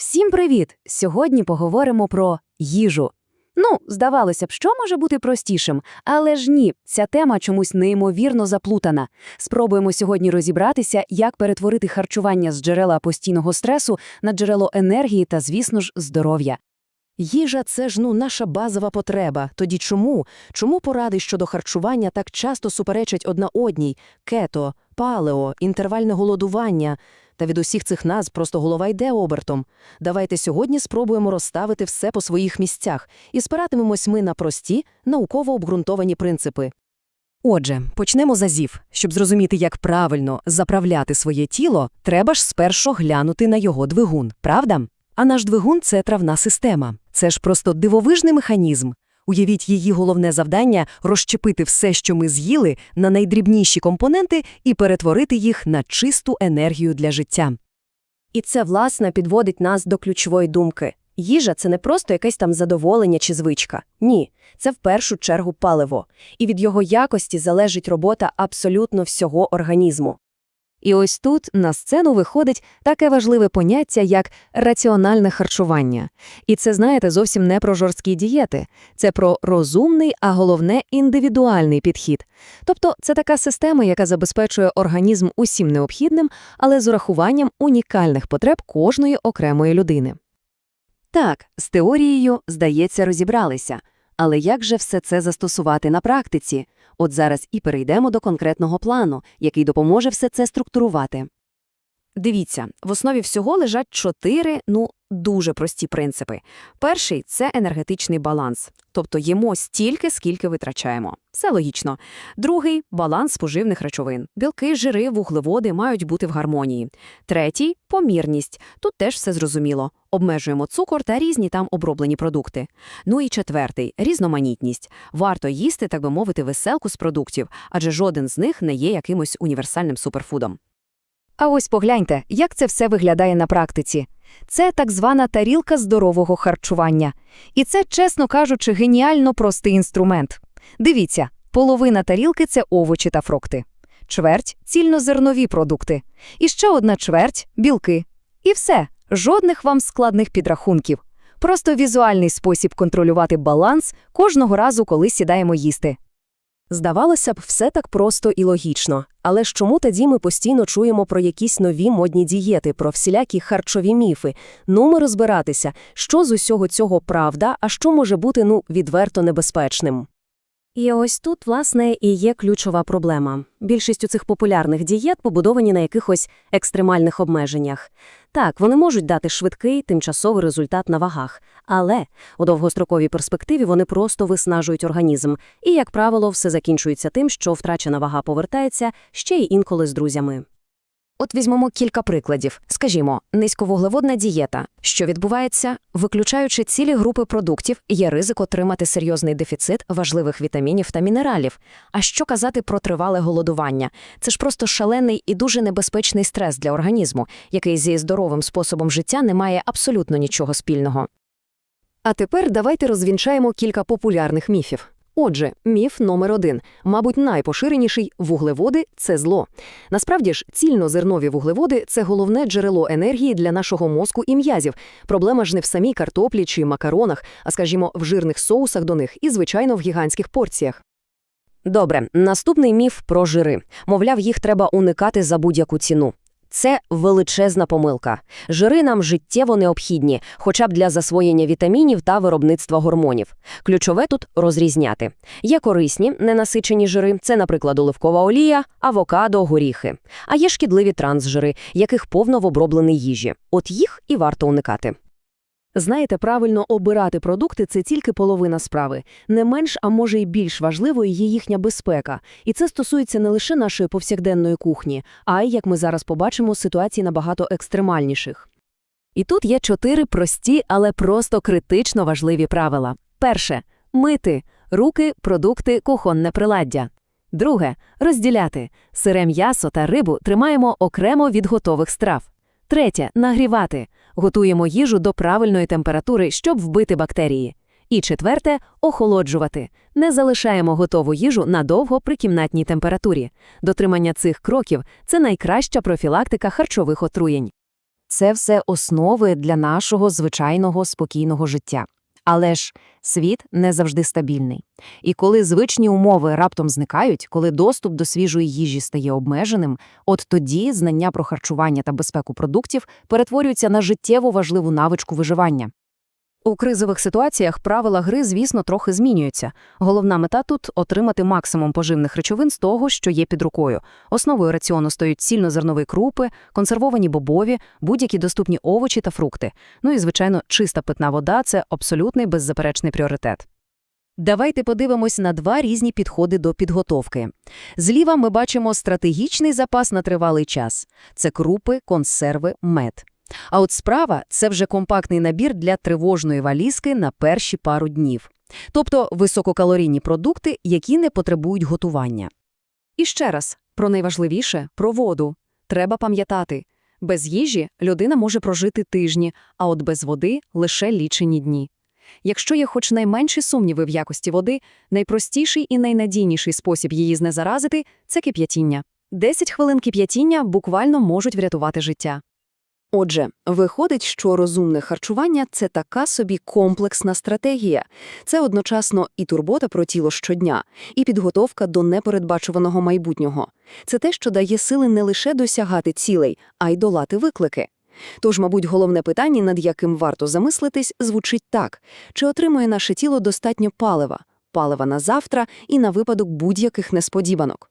Всім привіт! Сьогодні поговоримо про їжу. Ну, здавалося б, що може бути простішим, але ж ні, ця тема чомусь неймовірно заплутана. Спробуємо сьогодні розібратися, як перетворити харчування з джерела постійного стресу на джерело енергії та, звісно ж, здоров'я. Їжа це ж ну наша базова потреба. Тоді чому? Чому поради щодо харчування так часто суперечать одна одній: кето, палео, інтервальне голодування? Та від усіх цих назв просто голова йде обертом. Давайте сьогодні спробуємо розставити все по своїх місцях і спиратимемось ми на прості, науково обґрунтовані принципи. Отже, почнемо з азів. Щоб зрозуміти, як правильно заправляти своє тіло, треба ж спершу глянути на його двигун, правда? А наш двигун це травна система. Це ж просто дивовижний механізм. Уявіть її головне завдання розщепити все, що ми з'їли, на найдрібніші компоненти і перетворити їх на чисту енергію для життя. І це, власне, підводить нас до ключової думки. Їжа – це не просто якесь там задоволення чи звичка. Ні, це в першу чергу паливо. І від його якості залежить робота абсолютно всього організму. І ось тут на сцену виходить таке важливе поняття, як раціональне харчування. І це, знаєте, зовсім не про жорсткі дієти. Це про розумний, а головне індивідуальний підхід. Тобто це така система, яка забезпечує організм усім необхідним, але з урахуванням унікальних потреб кожної окремої людини. Так, з теорією, здається, розібралися. Але як же все це застосувати на практиці? От зараз і перейдемо до конкретного плану, який допоможе все це структурувати. Дивіться, в основі всього лежать чотири, ну, дуже прості принципи. Перший – це енергетичний баланс, тобто їмо стільки, скільки витрачаємо. Все логічно. Другий – баланс споживних речовин. Білки, жири, вуглеводи мають бути в гармонії. Третій – помірність. Тут теж все зрозуміло. Обмежуємо цукор та різні там оброблені продукти. Ну і четвертий – різноманітність. Варто їсти, так би мовити, веселку з продуктів, адже жоден з них не є якимось універсальним суперфудом. А ось погляньте, як це все виглядає на практиці. Це так звана тарілка здорового харчування. І це, чесно кажучи, геніально простий інструмент. Дивіться, половина тарілки – це овочі та фрукти. Чверть – цільнозернові продукти. І ще одна чверть – білки. І все, жодних вам складних підрахунків. Просто візуальний спосіб контролювати баланс кожного разу, коли сідаємо їсти. Здавалося б, все так просто і логічно. Але ж чому тоді ми постійно чуємо про якісь нові модні дієти, про всілякі харчові міфи? Ну, ми розбиратися, що з усього цього правда, а що може бути, ну, відверто небезпечним. І ось тут, власне, і є ключова проблема. Більшість у цих популярних дієт побудовані на якихось екстремальних обмеженнях. Так, вони можуть дати швидкий, тимчасовий результат на вагах, але у довгостроковій перспективі вони просто виснажують організм, і, як правило, все закінчується тим, що втрачена вага повертається ще й інколи з друзями. От візьмемо кілька прикладів. Скажімо, низьковуглеводна дієта. Що відбувається? Виключаючи цілі групи продуктів, є ризик отримати серйозний дефіцит важливих вітамінів та мінералів. А що казати про тривале голодування? Це ж просто шалений і дуже небезпечний стрес для організму, який зі здоровим способом життя не має абсолютно нічого спільного. А тепер давайте розвінчаємо кілька популярних міфів. Отже, міф номер один, мабуть, найпоширеніший – вуглеводи – це зло. Насправді ж, цільнозернові вуглеводи – це головне джерело енергії для нашого мозку і м'язів. Проблема ж не в самій картоплі чи макаронах, а, скажімо, в жирних соусах до них і, звичайно, в гігантських порціях. Добре, наступний міф про жири. Мовляв, їх треба уникати за будь-яку ціну. Це величезна помилка. Жири нам життєво необхідні, хоча б для засвоєння вітамінів та виробництва гормонів. Ключове тут розрізняти. Є корисні, ненасичені жири, це, наприклад, оливкова олія, авокадо, горіхи. А є шкідливі трансжири, яких повно в обробленій їжі. От їх і варто уникати. Знаєте, правильно обирати продукти – це тільки половина справи. Не менш, а може й більш важливою є їхня безпека. І це стосується не лише нашої повсякденної кухні, а й, як ми зараз побачимо, ситуацій набагато екстремальніших. І тут є чотири прості, але просто критично важливі правила. Перше – мити. Руки, продукти, кухонне приладдя. Друге – розділяти. Сире м'ясо та рибу тримаємо окремо від готових страв. Третє нагрівати. Готуємо їжу до правильної температури, щоб вбити бактерії. І четверте охолоджувати. Не залишаємо готову їжу надовго при кімнатній температурі. Дотримання цих кроків це найкраща профілактика харчових отруєнь. це все основи для нашого звичайного спокійного життя. Але ж світ не завжди стабільний. І коли звичні умови раптом зникають, коли доступ до свіжої їжі стає обмеженим, от тоді знання про харчування та безпеку продуктів перетворюються на життєво важливу навичку виживання. У кризових ситуаціях правила гри, звісно, трохи змінюються. Головна мета тут – отримати максимум поживних речовин з того, що є під рукою. Основою раціону стають цільнозернові крупи, консервовані бобові, будь-які доступні овочі та фрукти. Ну і, звичайно, чиста питна вода – це абсолютний беззаперечний пріоритет. Давайте подивимось на два різні підходи до підготовки. Зліва ми бачимо стратегічний запас на тривалий час. Це крупи, консерви, мед. А от справа – це вже компактний набір для тривожної валізки на перші пару днів. Тобто висококалорійні продукти, які не потребують готування. І ще раз, про найважливіше – про воду. Треба пам'ятати, без їжі людина може прожити тижні, а от без води – лише лічені дні. Якщо є хоч найменші сумніви в якості води, найпростіший і найнадійніший спосіб її знезаразити – це кип'ятіння. 10 хвилин кип'ятіння буквально можуть врятувати життя. Отже, виходить, що розумне харчування – це така собі комплексна стратегія. Це одночасно і турбота про тіло щодня, і підготовка до непередбачуваного майбутнього. Це те, що дає сили не лише досягати цілей, а й долати виклики. Тож, мабуть, головне питання, над яким варто замислитись, звучить так. Чи отримує наше тіло достатньо палива? Палива на завтра і на випадок будь-яких несподіванок.